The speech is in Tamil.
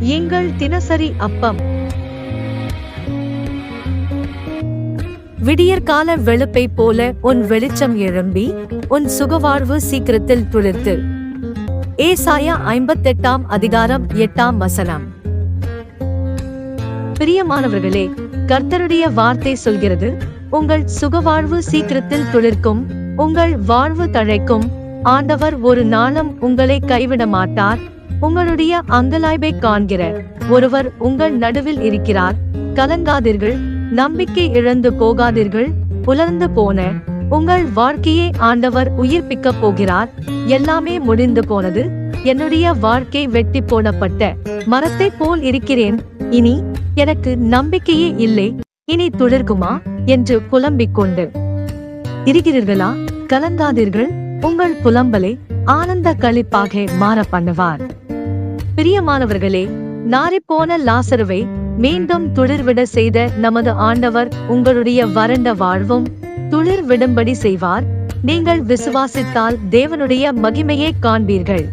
எங்கள் தினசரி அப்பம். விடியற்கால வெளுப்பை போல உன் வெளிச்சம் எழும்பி உன் சுகவாழ்வு சீக்கிரத்தில் துளிர்த்து. ஏசாயா ஐம்பத்தெட்டாம் அதிகாரம் எட்டாம் வசனம். பிரியமானவர்களே கர்த்தருடைய வார்த்தை சொல்கிறது உங்கள் சுகவாழ்வு சீக்கிரத்தில் துளிர்க்கும் உங்கள் வாழ்வு தழைக்கும் ஆண்டவர் ஒரு நாளும் உங்களை கைவிட மாட்டார் உங்களுடைய அங்கலாய்வை காண்கிற ஒருவர் உங்கள் நடுவில் இருக்கிறார். கலங்காதீர்கள். நம்பிக்கை இழந்து போகாதீர்கள். புலர்ந்து போன உங்கள் வாழ்க்கையை ஆண்டவர் உயிர்ப்பிக்க போகிறார். எல்லாமே முடிந்து போனது. என்னுடைய வாழ்க்கை வெட்டி போடப்பட்ட மரத்தை போல் இருக்கிறேன். இனி எனக்கு நம்பிக்கையே இல்லை. இனி துளிர்க்குமா? என்று புலம்பிக் கொண்டு. இருக்கிறீர்களா? கலங்காதீர்கள். உங்கள் புலம்பலை ஆனந்த களிப்பாக மாற பண்ணுவார். பிரியமானவர்களே நாரிப்போன லாசருவை மீண்டும் துளிர்விட செய்த நமது ஆண்டவர் உங்களுடைய வறண்ட வாழ்வும் துளிர் விடும்படி செய்வார். நீங்கள் விசுவாசித்தால் தேவனுடைய மகிமையை காண்பீர்கள்.